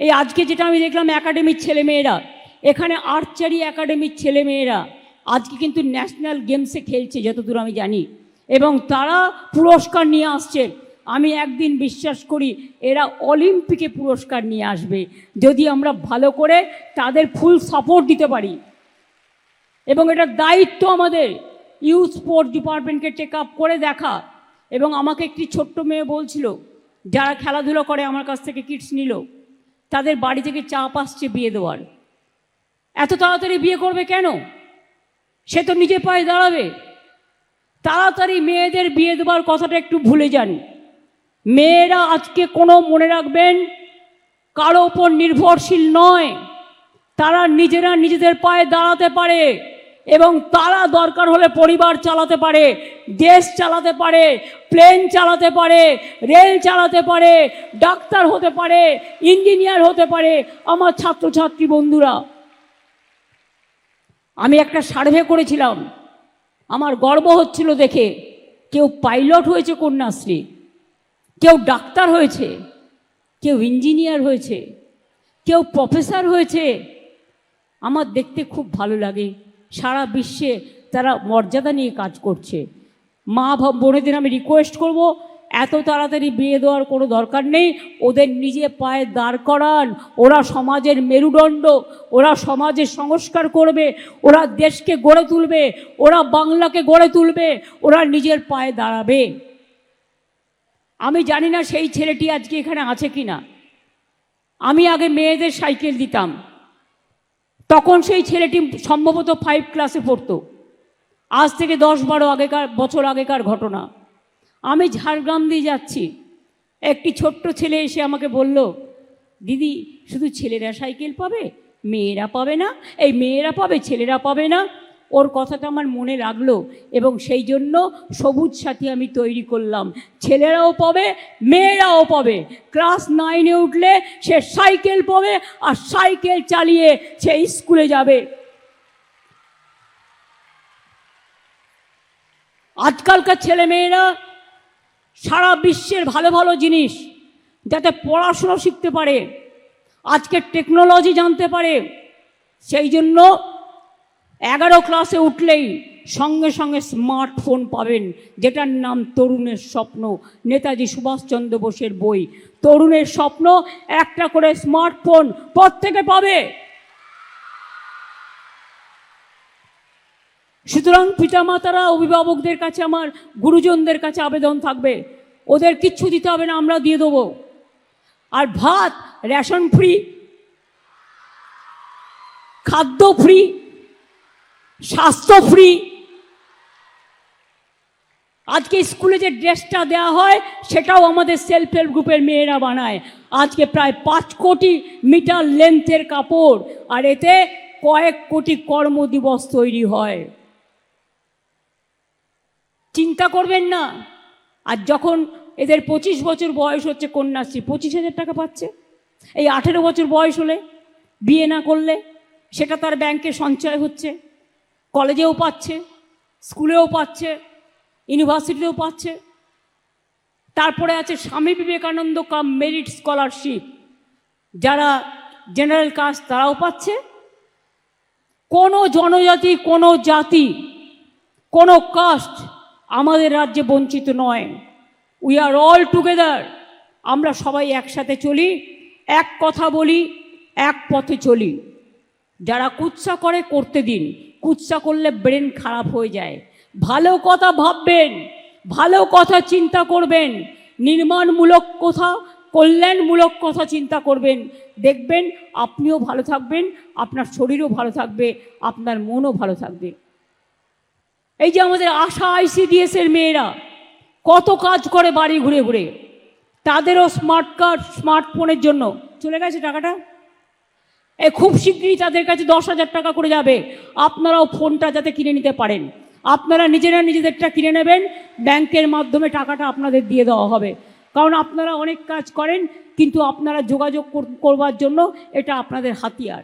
এই আজকে যেটা আমি দেখলাম একাডেমির ছেলেমেয়েরা, এখানে আর্চারি একাডেমির ছেলেমেয়েরা আজকে কিন্তু ন্যাশনাল গেমসে খেলছে, যতদূর আমি জানি। এবং তারা পুরস্কার নিয়ে আসছে। আমি একদিন বিশ্বাস করি, এরা অলিম্পিকে পুরস্কার নিয়ে আসবে। যদি আমরা ভালো করে তাদের ফুল সাপোর্ট দিতে পারি। এবং এটা দায়িত্ব আমাদের। ইউথ স্পোর্টস ডিপার্টমেন্টকে টেক আপ করে দেখা। এবং আমাকে একটি ছোট্ট মেয়ে বলছিল, যারা খেলাধুলো করে, আমার কাছ থেকে কিটস নিল। তাদের বাড়ি থেকে চাপ আসছে বিয়ে দেওয়ার। এত তাড়াতাড়ি বিয়ে করবে কেন? সে তো নিজে পায়ে দাঁড়াবে। তাড়াতাড়ি মেয়েদের বিয়ে দেওয়ার কথাটা একটু ভুলে যান। মেয়েরা আজকে কোনো মনে রাখবেন, কারও ওপর নির্ভরশীল নয়। তারা নিজেরা নিজেদের পায়ে দাঁড়াতে পারে। এবং তারা দরকার হলে পরিবার চালাতে পারে, দেশ চালাতে পারে প্লেন চালাতে পারে রেল চালাতে পারে ডাক্তার হতে পারে ইঞ্জিনিয়ার হতে পারে। আমার ছাত্রছাত্রী বন্ধুরা, আমি একটা সার্ভে করেছিলাম। আমার গর্ব হচ্ছিল দেখে। কেউ পাইলট হয়েছে কন্যাশ্রী, কেউ ডাক্তার হয়েছে, কেউ ইঞ্জিনিয়ার হয়েছে, কেউ প্রফেসর হয়েছে। আমার দেখতে খুব ভালো লাগে। সারা বিশ্বে তারা মর্যাদা নিয়ে কাজ করছে। মা বোনেদের আমি রিকোয়েস্ট করব, এত তাড়াতাড়ি বিয়ে দেওয়ার কোনো দরকার নেই, ওদের নিজে পায়ে দাঁড় করান, ওরা সমাজের মেরুদণ্ড, ওরা সমাজের সংস্কার করবে, ওরা দেশকে গড়ে তুলবে, ওরা বাংলাকে গড়ে তুলবে, ওরা নিজের পায়ে দাঁড়াবে। আমি জানি না সেই ছেলেটি আজকে এখানে আছে কি না আমি আগে মেয়েদের সাইকেল দিতাম। তখন সেই ছেলেটি সম্ভবত ফাইভ ক্লাসে পড়তো। আজ থেকে দশ বারো আগেকার, বছর আগেকার ঘটনা। আমি ঝাড়গ্রাম দিয়ে যাচ্ছি। একটি ছোট্ট ছেলে এসে আমাকে বলল, দিদি, শুধু ছেলেরা সাইকেল পাবে, মেয়েরা পাবে না, এই মেয়েরা পাবে, ছেলেরা পাবে না। ওর কথাটা আমার মনে লাগল এবং সেই জন্য সবুজ সাথী আমি তৈরি করলাম। ছেলেরাও পাবে, মেয়েরাও পাবে। ক্লাস নাইনে উঠলে সে সাইকেল পাবে আর সাইকেল চালিয়ে সে স্কুলে যাবে। আজকালকার ছেলে মেয়েরা সারা বিশ্বের ভালো ভালো জিনিস যাতে পড়াশুনো শিখতে পারে, আজকের টেকনোলজি জানতে পারে, সেই জন্য এগারো ক্লাসে উঠলেই সঙ্গে সঙ্গে স্মার্টফোন পাবেন, যেটার নাম তরুণের স্বপ্ন। নেতাজি সুভাষচন্দ্র বোসের বই, তরুণের স্বপ্ন, একটা করে স্মার্টফোন প্রত্যেকে পাবে। সুতরাং পিতামাতারা, অভিভাবকদের কাছে আমার, গুরুজনদের কাছে আবেদন থাকবে, ওদের কিচ্ছু দিতে হবে না, আমরা দিয়ে দেবো। আর ভাত রেশন ফ্রি, খাদ্য ফ্রি স্বাস্থ্য ফ্রি আজকে স্কুলে যে ড্রেসটা দেওয়া হয়, সেটাও আমাদের সেলফ হেল্প গ্রুপের মেয়েরা বানায়। আজকে প্রায় পাঁচ কোটি মিটার লেন্থের কাপড়, আর এতে কয়েক কোটি কর্মদিবস তৈরি হয়। চিন্তা করবেন না। আর যখন এদের পঁচিশ বছর বয়স হচ্ছে কন্যাশ্রী, পঁচিশ হাজার টাকা পাচ্ছে। এই আঠেরো বছর বয়স হলে বিয়ে না করলে, সেটা তার ব্যাংকে সঞ্চয় হচ্ছে। কলেজেও পাচ্ছে, স্কুলেও পাচ্ছে, ইউনিভার্সিটিতেও পাচ্ছে। তারপরে আছে Swami Vivekananda cum merit scholarship. যারা জেনারেল কাস্ট তারাও পাচ্ছে। কোনো জনজাতি, কোনো জাতি, কোনো কাস্ট আমাদের রাজ্যে বঞ্চিত নয়। উই আর অল টুগেদার আমরা সবাই একসাথে চলি, এক কথা বলি, এক পথে চলি। যারা কুৎসা করে, করতে দিন। কুৎসা করলে ব্রেন খারাপ হয়ে যায়। ভালো কথা ভাববেন, ভালো কথা চিন্তা করবেন, নির্মাণমূলক কথা, কল্যাণমূলক কথা চিন্তা করবেন। দেখবেন আপনিও ভালো থাকবেন, আপনার শরীরও ভালো থাকবে, আপনার মনও ভালো থাকবে। এই যে আমাদের আশা আইসিডিএসের মেয়েরা, কত কাজ করে বাড়ি ঘুরে ঘুরে। তাদেরও স্মার্ট কার্ড স্মার্টফোনের জন্য। চলে গেছে টাকাটা? এ খুব শীঘ্রই তাদের কাছে দশ হাজার টাকা করে যাবে। আপনারাও ফোনটা যাতে কিনে নিতে পারেন। আপনারা নিজেরা নিজেদেরটা কিনে নেবেন, ব্যাংকের মাধ্যমে টাকাটা আপনাদের দিয়ে দেওয়া হবে। কারণ আপনারা অনেক কাজ করেন, কিন্তু আপনারা যোগাযোগ করবার জন্য এটা আপনাদের হাতিয়ার।